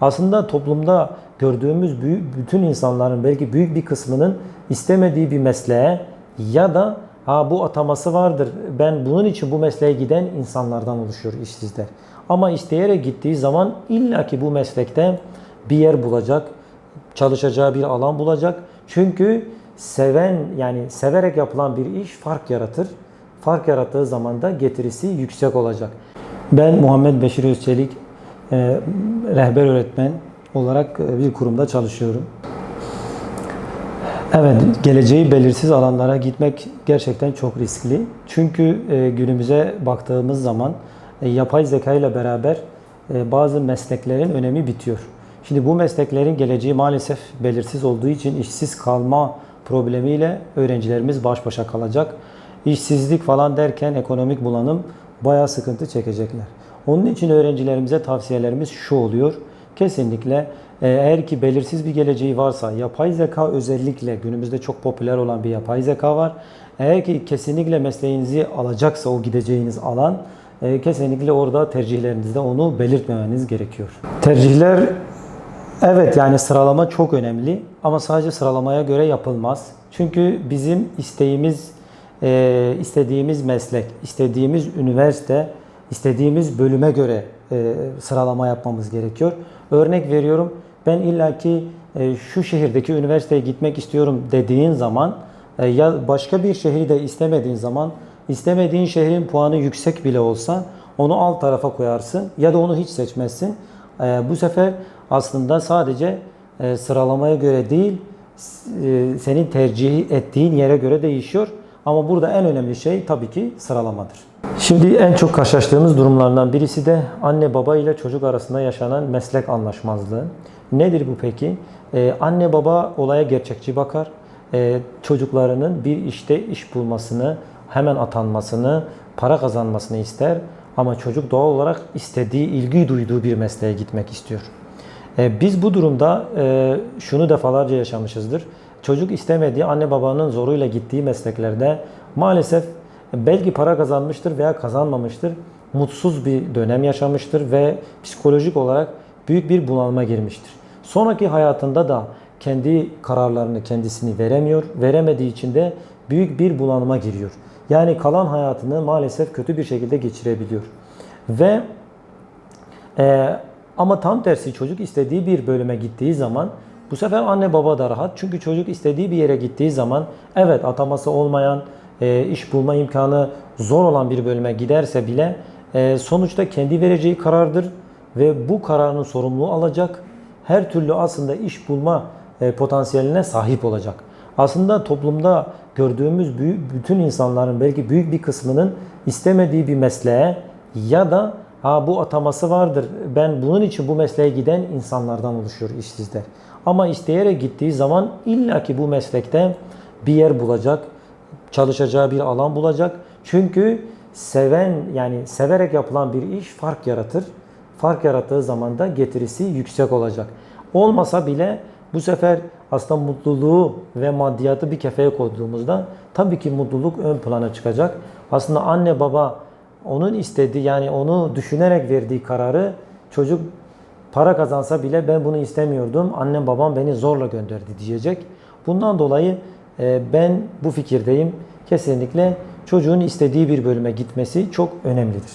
Aslında toplumda gördüğümüz büyük, bütün insanların belki büyük bir kısmının istemediği bir mesleğe ya da ha bu ataması vardır ben bunun için bu mesleğe giden insanlardan oluşuyor işsizler. Ama isteyerek gittiği zaman illaki bu meslekte bir yer bulacak, çalışacağı bir alan bulacak. Çünkü seven yani severek yapılan bir iş fark yaratır. Fark yarattığı zaman da getirisi yüksek olacak. Ben Muhammed Beşir Özçelik, e, rehber öğretmen olarak e, bir kurumda çalışıyorum. Evet, geleceği belirsiz alanlara gitmek gerçekten çok riskli. Çünkü e, günümüze baktığımız zaman e, yapay zeka ile beraber e, bazı mesleklerin önemi bitiyor. Şimdi bu mesleklerin geleceği maalesef belirsiz olduğu için işsiz kalma problemiyle öğrencilerimiz baş başa kalacak. İşsizlik falan derken ekonomik bulanım bayağı sıkıntı çekecekler. Onun için öğrencilerimize tavsiyelerimiz şu oluyor. Kesinlikle e, eğer ki belirsiz bir geleceği varsa, yapay zeka özellikle günümüzde çok popüler olan bir yapay zeka var. Eğer ki kesinlikle mesleğinizi alacaksa o gideceğiniz alan, e, kesinlikle orada tercihlerinizde onu belirtmemeniz gerekiyor. Tercihler Evet yani sıralama çok önemli ama sadece sıralamaya göre yapılmaz. Çünkü bizim isteğimiz, e, istediğimiz meslek, istediğimiz üniversite, istediğimiz bölüme göre e, sıralama yapmamız gerekiyor. Örnek veriyorum ben illaki e, şu şehirdeki üniversiteye gitmek istiyorum dediğin zaman e, ya başka bir şehri de istemediğin zaman istemediğin şehrin puanı yüksek bile olsa onu alt tarafa koyarsın ya da onu hiç seçmezsin. E, bu sefer aslında sadece e, sıralamaya göre değil, e, senin tercih ettiğin yere göre değişiyor. Ama burada en önemli şey tabii ki sıralamadır. Şimdi en çok karşılaştığımız durumlardan birisi de anne baba ile çocuk arasında yaşanan meslek anlaşmazlığı. Nedir bu peki? Ee, anne baba olaya gerçekçi bakar. Ee, çocuklarının bir işte iş bulmasını, hemen atanmasını, para kazanmasını ister. Ama çocuk doğal olarak istediği, ilgi duyduğu bir mesleğe gitmek istiyor. Ee, biz bu durumda e, şunu defalarca yaşamışızdır. Çocuk istemediği, anne babanın zoruyla gittiği mesleklerde maalesef belki para kazanmıştır veya kazanmamıştır. Mutsuz bir dönem yaşamıştır ve psikolojik olarak büyük bir bunalıma girmiştir. Sonraki hayatında da kendi kararlarını kendisini veremiyor. Veremediği için de büyük bir bunalıma giriyor. Yani kalan hayatını maalesef kötü bir şekilde geçirebiliyor. Ve e, ama tam tersi çocuk istediği bir bölüme gittiği zaman bu sefer anne baba da rahat. Çünkü çocuk istediği bir yere gittiği zaman evet ataması olmayan, e, iş bulma imkanı zor olan bir bölüme giderse bile e, sonuçta kendi vereceği karardır ve bu kararın sorumluluğu alacak. Her türlü aslında iş bulma e, potansiyeline sahip olacak. Aslında toplumda gördüğümüz büyük, bütün insanların belki büyük bir kısmının istemediği bir mesleğe ya da ha bu ataması vardır ben bunun için bu mesleğe giden insanlardan oluşuyor işsizler. Ama isteyerek gittiği zaman illaki bu meslekte bir yer bulacak, çalışacağı bir alan bulacak. Çünkü seven yani severek yapılan bir iş fark yaratır. Fark yarattığı zaman da getirisi yüksek olacak. Olmasa bile bu sefer aslında mutluluğu ve maddiyatı bir kefeye koyduğumuzda tabii ki mutluluk ön plana çıkacak. Aslında anne baba onun istediği yani onu düşünerek verdiği kararı çocuk para kazansa bile ben bunu istemiyordum. Annem babam beni zorla gönderdi diyecek. Bundan dolayı e, ben bu fikirdeyim. Kesinlikle çocuğun istediği bir bölüme gitmesi çok önemlidir.